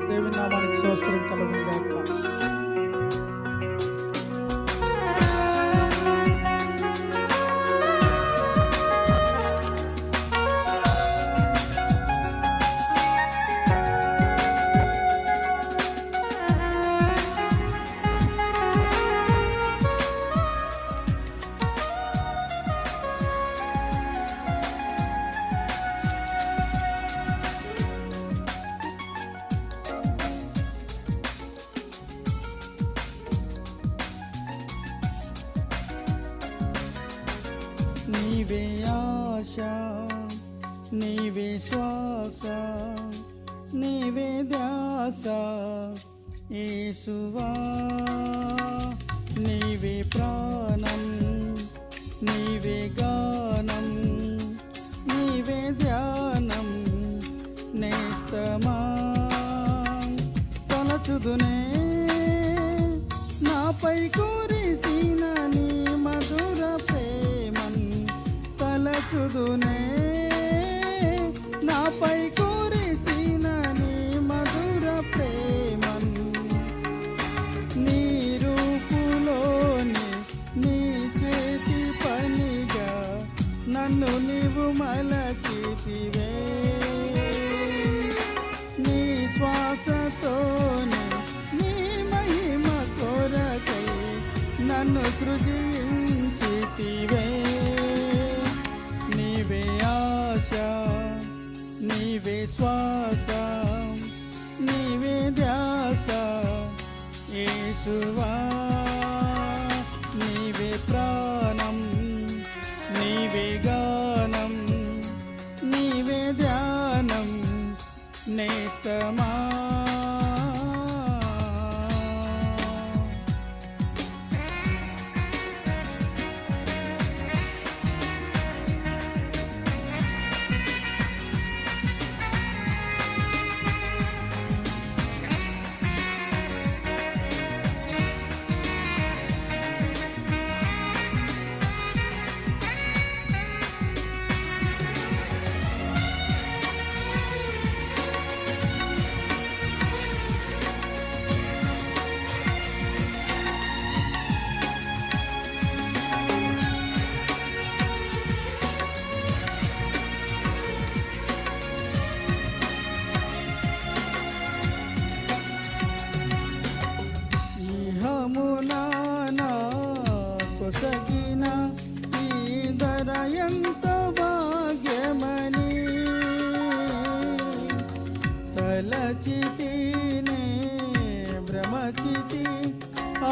దేవుని నామానికి స్తోత్రం కలుగును నీవే శ్వాస నీవే ధ్యాస. యేసువా నీవే ప్రాణం నీవే గానం నీవే ధ్యానం. నేస్తమా తలచుదునే నాపై కురిసిన తలచుదునే నాపై కురిసిన నీ మధుర ప్రేమన్ నీ రూపులోని నీ చేతి పనిగా నన్ను నీవు మలచితివే. నీ శ్వాసతోనే నీ మహిమ కొరకై నన్ను సృజించితివే. నీవే శ్వాస నీవే ధ్యాస యేసువా.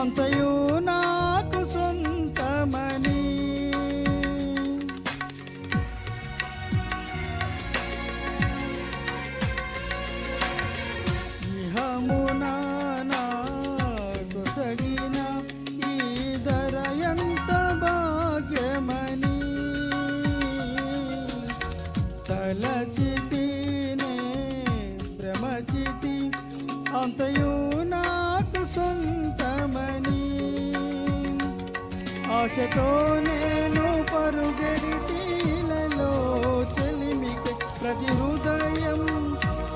ಸಂತೆಯು ఆశతో నేను పరుగడి తీలలో చెలిమికి ప్రతి హృదయం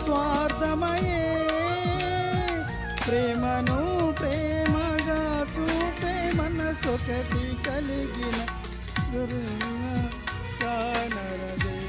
స్వార్థమయే. ప్రేమను ప్రేమగా చూపే మనసొకటి కలిగిన గురువున కానరదే.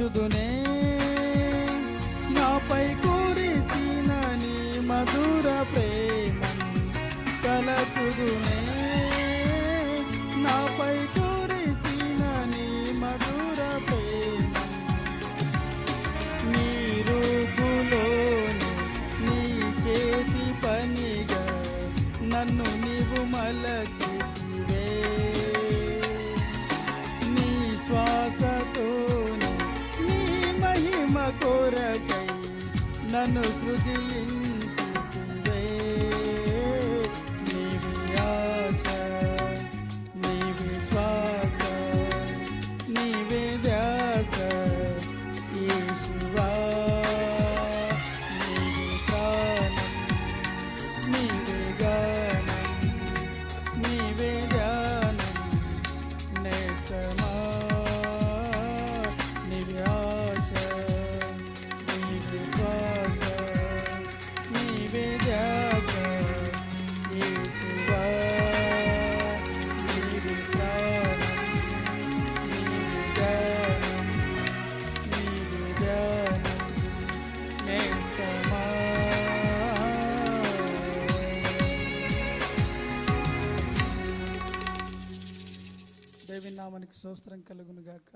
మరచుదునే నాపై కురిసిన నీ మధుర ప్రేమను కలచుదునే నాపై ನನ್ನ ಕೃತಿಯಿಂದ స్తోత్రం కలుగునుగాక